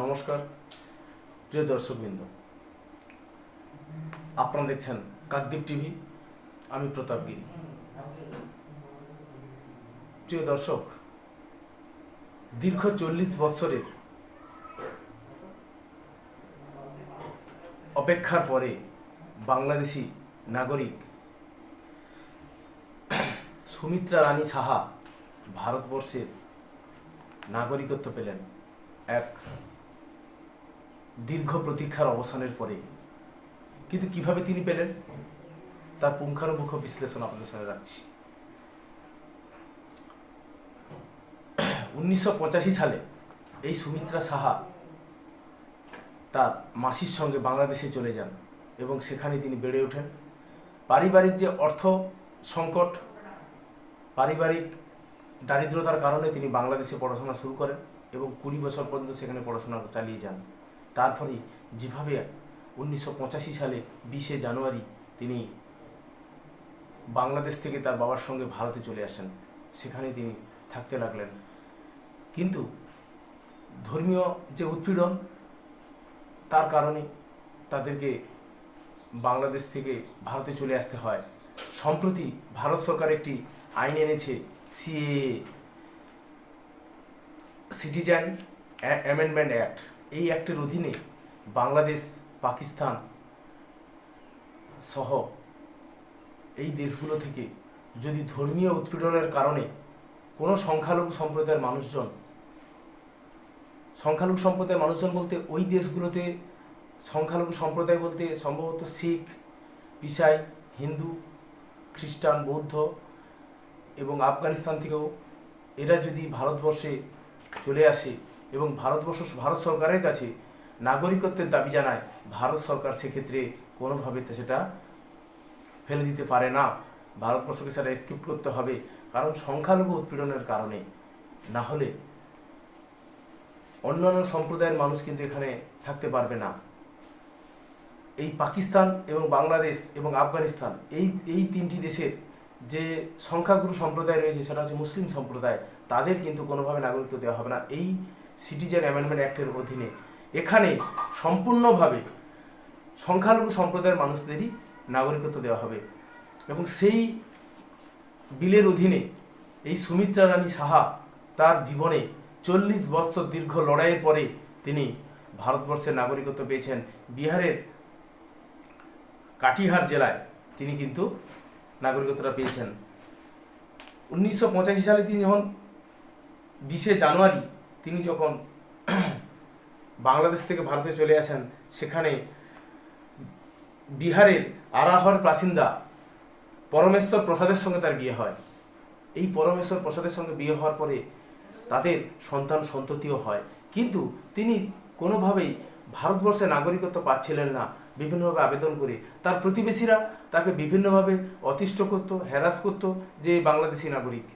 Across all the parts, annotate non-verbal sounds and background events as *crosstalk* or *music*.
নমস্কার, প্রিয় দর্শকবৃন্দ। আপনারা দেখছেন কাকদ্বীপ টিভি, আমি প্রতাপ গিরি। প্রিয় দর্শক, দীর্ঘ চল্লিশ বৎসরের অপেক্ষার পরে বাংলাদেশি নাগরিক সুমিত্রা রানী সাহা ভারতবর্ষের নাগরিকত্ব পেলেন এক দীর্ঘ প্রতীক্ষার অবসানের পরে কিন্তু কীভাবে তিনি পেলেন? তার পুঙ্খানুপুঙ্খ বিশ্লেষণ আপনাদের সামনে রাখছি। উনিশশো পঁচাশি সালে এই সুমিত্রা সাহা তার মাসির সঙ্গে বাংলাদেশে চলে যান এবং সেখানে তিনি বেড়ে ওঠেন। পারিবারিক যে অর্থ সংকট, পারিবারিক দারিদ্রতার কারণে তিনি বাংলাদেশে পড়াশোনা শুরু করেন এবং কুড়ি বছর পর্যন্ত সেখানে পড়াশোনা চালিয়ে যান। তারপরে যেভাবে উনিশশো পঁচাশি সালে বিশে জানুয়ারি তিনি বাংলাদেশ থেকে তার বাবার সঙ্গে ভারতে চলে আসেন, সেখানে তিনি থাকতে লাগলেন। কিন্তু ধর্মীয় যে উৎপীড়ন, তার কারণে তাদেরকে বাংলাদেশ থেকে ভারতে চলে আসতে হয়। সম্প্রতি ভারত সরকার একটি আইন এনেছে, সিএএ, সিটিজেন অ্যামেন্ডমেন্ট অ্যাক্ট। এই অ্যাক্টের অধীনে বাংলাদেশ, পাকিস্তান সহ এই দেশগুলো থেকে যদি ধর্মীয় উৎপীড়নের কারণে কোনো সংখ্যালঘু সম্প্রদায়ের মানুষজন, সংখ্যালঘু সম্প্রদায়ের মানুষজন বলতে ওই দেশগুলোতে সংখ্যালঘু সম্প্রদায় বলতে সম্ভবত শিখ ইসাই হিন্দু, খ্রিস্টান, বৌদ্ধ এবং আফগানিস্তান থেকেও এরা যদি ভারতবর্ষে চলে আসে এবং ভারতবর্ষ, ভারত সরকারের কাছে নাগরিকত্বের দাবি জানায়, ভারত সরকার সেক্ষেত্রে কোনোভাবে সেটা ফেলে দিতে পারে না। ভারতবর্ষকে সেটা স্কিপ করতে হবে, কারণ সংখ্যালঘু উৎপীড়নের কারণে। না হলে অন্যান্য সম্প্রদায়ের মানুষ কিন্তু এখানে থাকতে পারবে না। এই পাকিস্তান এবং বাংলাদেশ এবং আফগানিস্তান, এই এই তিনটি দেশের যে সংখ্যাগুরু সম্প্রদায় রয়েছে, সেটা হচ্ছে মুসলিম সম্প্রদায়, তাদের কিন্তু কোনোভাবে নাগরিকত্ব দেওয়া হবে না। এই সিটিজেন অ্যামেন্ডমেন্ট অ্যাক্টের অধীনে। এখানে সম্পূর্ণভাবে সংখ্যালঘু সম্প্রদায়ের মানুষদেরই নাগরিকত্ব দেওয়া হবে। এবং সেই বিলের অধীনে এই সুমিত্রা রানী সাহা তার জীবনে চল্লিশ বৎসর দীর্ঘ লড়াইয়ের পরে তিনি ভারতবর্ষের নাগরিকত্ব পেয়েছেন। বিহারের কাটিহার জেলায় তিনি কিন্তু নাগরিকত্বটা পেয়েছেন। উনিশশো পঁচাশি সালে তিনি যখন বিশে জানুয়ারি তিনি যখন *clears throat* বাংলাদেশ থেকে ভারতে চলে আসেন, সেখানে বিহারের আরাহর বাসিন্দা পরমেশ্বর প্রসাদের সঙ্গে তার বিয়ে হয়। এই পরমেশ্বর প্রসাদের সঙ্গে বিয়ে হওয়ার পরে তাদের সন্তান সন্ততিও হয়। কিন্তু তিনি কোনোভাবেই ভারতবর্ষে নাগরিকত্ব পাচ্ছিলেন না, বিভিন্নভাবে আবেদন করে। তার প্রতিবেশীরা তাকে বিভিন্নভাবে অতিষ্ঠ করতো হ্যারাস করতো যে বাংলাদেশি নাগরিক।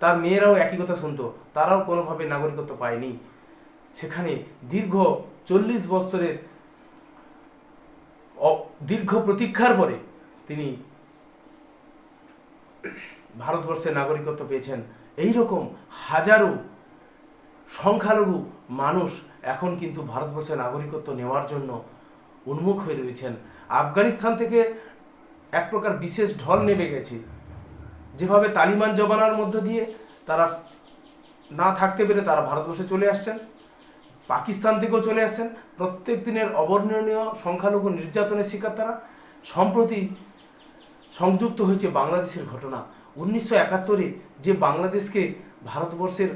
তার মেয়েরাও একই কথা শুনতো, তারাও কোনোভাবে নাগরিকত্ব পায়নি। সেখানে দীর্ঘ চল্লিশ বৎসরের অ- দীর্ঘ প্রতীক্ষার পরে তিনি ভারতবর্ষের নাগরিকত্ব পেয়েছেন। এই রকম হাজারো সংখ্যালঘু মানুষ এখন কিন্তু ভারতবর্ষের নাগরিকত্ব নেওয়ার জন্য উন্মুখ হয়ে রয়েছেন। আফগানিস্তান থেকে এক প্রকার বিশেষ ঢল নেমে গেছে। যেভাবে তালিবান জবানার মধ্য দিয়ে তারা না থাকতে পেরে তারা ভারতবর্ষে চলে আসছেন, পাকিস্তান থেকেও চলে আসছেন। প্রত্যেক দিনের অবর্ণনীয় সংখ্যালঘু নির্যাতনের শিকার তারা। সম্প্রতি সংযুক্ত হয়েছে বাংলাদেশের ঘটনা। উনিশশো একাত্তরে যে বাংলাদেশকে ভারতবর্ষের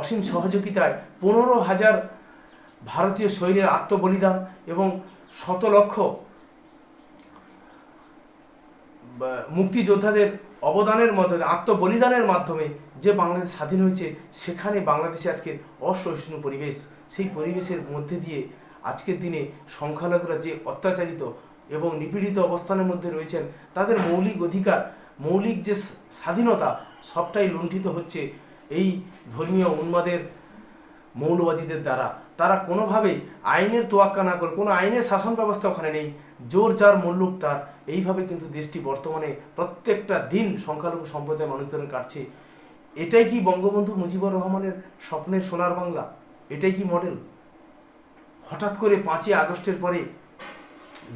অসীম সহযোগিতায় পনেরো হাজার ভারতীয় সৈন্যের আত্মবলিদান এবং শত লক্ষ মুক্তিযোদ্ধাদের অবদানের মাধ্যমে আত্মবলিদানের মাধ্যমে যে বাংলাদেশ স্বাধীন হয়েছে, সেখানে বাংলাদেশে আজকে অসহিষ্ণু পরিবেশ, সেই পরিবেশের মধ্যে দিয়ে আজকের দিনে সংখ্যালঘুরা যে অত্যাচারিত এবং নিপীড়িত অবস্থানের মধ্যে রয়েছেন, তাদের মৌলিক অধিকার, মৌলিক যে স্বাধীনতা, সবটাই লুণ্ঠিত হচ্ছে এই ধর্মীয় উন্মাদের মৌলবাদীদের দ্বারা। তারা কোনোভাবেই আইনের তোয়াক্কা না করে, কোনো আইনের শাসন ব্যবস্থা ওখানে নেই। জোর যার মুল্লুক তার। এইভাবে কিন্তু দেশটি বর্তমানে প্রত্যেকটা দিন সংখ্যালঘু সম্প্রদায়ের মানুষদের কাটছে এটাই কি বঙ্গবন্ধু মুজিবুর রহমানের স্বপ্নের সোনার বাংলা? এটাই কি মডেল? হঠাৎ করে পাঁচই আগস্টের পরে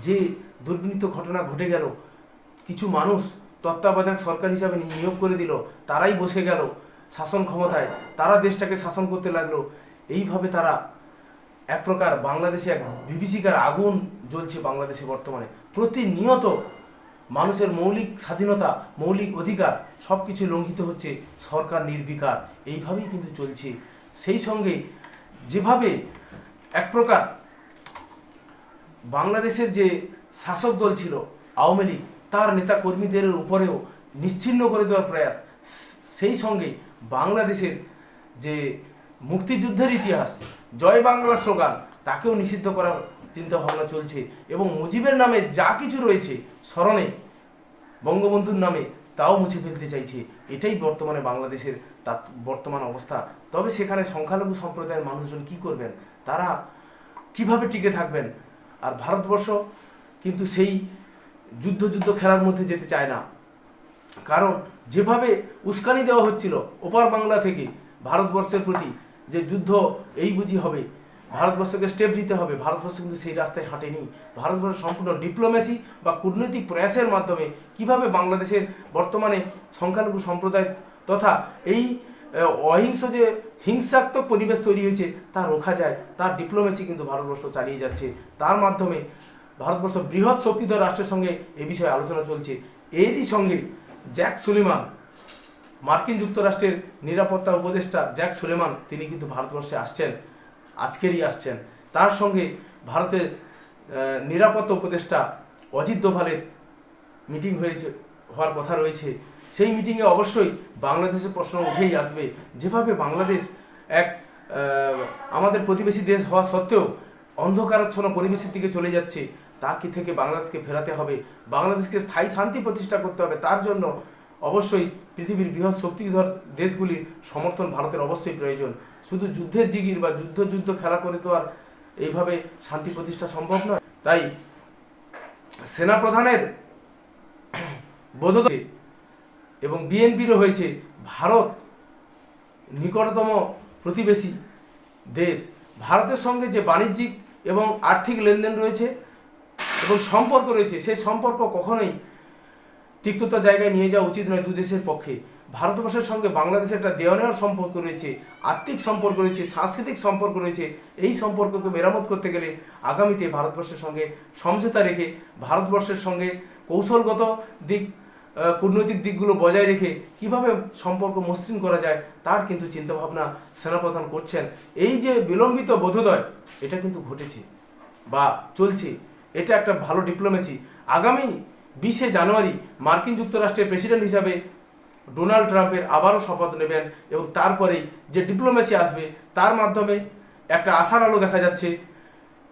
যে দুর্বৃত্ত ঘটনা ঘটে গেল, কিছু মানুষ তত্ত্বাবধায়ক সরকার হিসাবে নিয়োগ করে দিল, তারাই বসে গেল। শাসন ক্ষমতায় তারা দেশটাকে শাসন করতে লাগল। এইভাবে তারা এক প্রকার বাংলাদেশে এক বিভীষিকার আগুন জ্বলছে বাংলাদেশে বর্তমানে। প্রতিনিয়ত মানুষের মৌলিক স্বাধীনতা, মৌলিক অধিকার সব কিছু লঙ্ঘিত হচ্ছে, সরকার নির্বিকার। এইভাবেই কিন্তু চলছে। সেই সঙ্গে যেভাবে এক প্রকার বাংলাদেশের যে শাসক দল ছিল, আওয়ামী লীগ, তার নেতা কর্মীদের উপরেও নিশ্চিহ্ন করে দেওয়ার প্রয়াস, সেই সঙ্গে বাংলাদেশের যে মুক্তিযুদ্ধের ইতিহাস, জয় বাংলা স্লোগান, তাকেও নিষিদ্ধ করার চিন্তা ভাবনা চলছে এবং মুজিবের নামে যা কিছু রয়েছে স্মরণে বঙ্গবন্ধুর নামে তাও মুছে ফেলতে চাইছে। এটাই বর্তমানে বাংলাদেশের তাৎ, বর্তমান অবস্থা। তবে সেখানে সংখ্যালঘু সম্প্রদায়ের মানুষজন কি করবেন? তারা কীভাবে টিকে থাকবেন? আর ভারতবর্ষ কিন্তু সেই যুদ্ধ যুদ্ধ খেলার মধ্যে যেতে চায় না। কারণ যেভাবে উস্কানি দেওয়া হচ্ছিল ওপার বাংলা থেকে ভারতবর্ষের প্রতি যে যুদ্ধ, এই বুঝি হবে। ভারতবর্ষকে স্টেপ দিতে হবে। ভারতবর্ষ কিন্তু সেই রাস্তায় হাঁটেনি। ভারতবর্ষ সম্পূর্ণ ডিপ্লোমেসি বা কূটনৈতিক প্রয়াসের মাধ্যমে কীভাবে বাংলাদেশের বর্তমানে সংখ্যালঘু সম্প্রদায় তথা এই অহিংস যে হিংসাত্মক পরিবেশ তৈরি হয়েছে, তা রোখা যায়, তার ডিপ্লোমেসি কিন্তু ভারতবর্ষ চালিয়ে যাচ্ছে। তার মাধ্যমে ভারতবর্ষ বৃহৎ শক্তিধর রাষ্ট্রের সঙ্গে এ বিষয়ে আলোচনা চলছে। এরই সঙ্গে জ্যাক সুলিমান, মার্কিন যুক্তরাষ্ট্রের নিরাপত্তা উপদেষ্টা জ্যাক সুলেমান, তিনি কিন্তু ভারতবর্ষে আসছেন, আজকেরই আসছেন। তার সঙ্গে ভারতের নিরাপত্তা উপদেষ্টা অজিত দোভালের মিটিং হয়েছে, হওয়ার কথা রয়েছে। সেই মিটিংয়ে অবশ্যই বাংলাদেশের প্রশ্ন উঠেই আসবে। যেভাবে বাংলাদেশ এক আমাদের প্রতিবেশী দেশ হওয়া সত্ত্বেও অন্ধকারাচ্ছন্ন পরিবেশের দিকে চলে যাচ্ছে তা কি থেকে বাংলাদেশকে ফেরাতে হবে? বাংলাদেশকে স্থায়ী শান্তি প্রতিষ্ঠা করতে হবে। তার জন্য অবশ্যই পৃথিবীর বৃহৎ শক্তিধর দেশগুলির সমর্থন ভারতের অবশ্যই প্রয়োজন। শুধু যুদ্ধের জিগির বা যুদ্ধ যুদ্ধ খেলা করে তো আর এইভাবে শান্তি প্রতিষ্ঠা সম্ভব নয়। তাই সেনাপ্রধানের বোধ এবং বিএনপিরও হয়েছে ভারত নিকটতম প্রতিবেশী দেশ। ভারতের সঙ্গে যে বাণিজ্যিক এবং আর্থিক লেনদেন রয়েছে এবং সম্পর্ক রয়েছে, সেই সম্পর্ক কখনোই তিক্ততা জায়গায় নিয়ে যাওয়া উচিত নয় দু দেশের পক্ষে। ভারতবর্ষের সঙ্গে বাংলাদেশের একটা দেওয়া নেওয়ার সম্পর্ক রয়েছে আর্থিক সম্পর্ক রয়েছে, সাংস্কৃতিক সম্পর্ক রয়েছে, এই সম্পর্ককে মেরামত করতে গেলে আগামীতে ভারতবর্ষের সঙ্গে সমঝোতা রেখে, ভারতবর্ষের সঙ্গে কৌশলগত দিক কূটনৈতিক দিকগুলো বজায় রেখে কীভাবে সম্পর্ক মসৃণ করা যায় তার কিন্তু চিন্তাভাবনা সেনাপ্রধান করছেন। এই যে বিলম্বিত বোধোদয়, এটা কিন্তু ঘটেছে বা চলছে। এটা একটা ভালো ডিপ্লোমেসি আগামী বিশে জানুয়ারি মার্কিন যুক্তরাষ্ট্রের প্রেসিডেন্ট হিসাবে ডোনাল্ড ট্রাম্পের আবারও শপথ নেবেন এবং তারপরেই যে ডিপ্লোমেসি আসবে, তার মাধ্যমে একটা আশার আলো দেখা যাচ্ছে।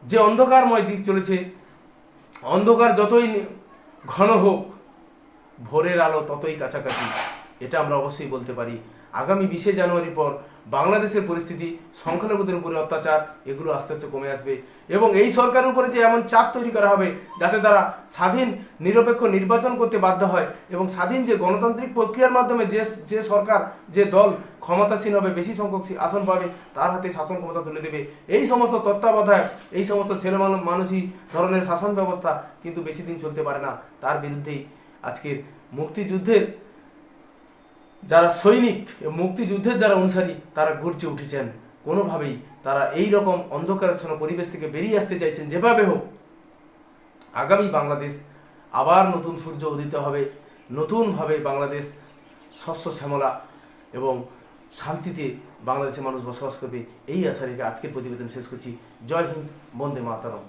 যে অন্ধকারময় দিক চলেছে, অন্ধকার যতই ঘন হোক, ভোরের আলো ততই কাছাকাছি। এটা আমরা অবশ্যই বলতে পারি। আগামী বিশে জানুয়ারির পর বাংলাদেশের পরিস্থিতি, সংখ্যালঘুদের উপরে অত্যাচার, এগুলো আস্তে আস্তে কমে আসবে। এবং এই সরকারের উপরে যে এমন চাপ তৈরি করা হবে, যাতে তারা স্বাধীন, নিরপেক্ষ নির্বাচন করতে বাধ্য হয় এবং স্বাধীন যে গণতান্ত্রিক প্রক্রিয়ার মাধ্যমে যে যে সরকার, যে দল ক্ষমতাসীন হবে, বেশি সংখ্যক আসন পাবে, তার হাতে শাসন ক্ষমতা তুলে দেবে। এই সমস্ত তত্ত্বাবধায়ক, এই সমস্ত ছেলে মানু- মানুষই ধরনের শাসন ব্যবস্থা কিন্তু বেশি দিন চলতে পারে না। তার বিরুদ্ধেই আজকের মুক্তিযুদ্ধের যারা সৈনিক মুক্তিযুদ্ধের যারা অনুসারী, তারা গর্জে উঠেছেন। কোনোভাবেই তারা এই রকম অন্ধকারাচ্ছন্ন পরিবেশ থেকে বেরিয়ে আসতে চাইছেন যেভাবে হোক। আগামী বাংলাদেশ আবার নতুন সূর্য উদিত হবে। নতুনভাবে বাংলাদেশ শস্য শ্যামলা এবং শান্তিতে বাংলাদেশের মানুষ বসবাস করবে। এই আশা রেখে আজকের প্রতিবেদন শেষ করছি। জয় হিন্দ, বন্দে মাতারম।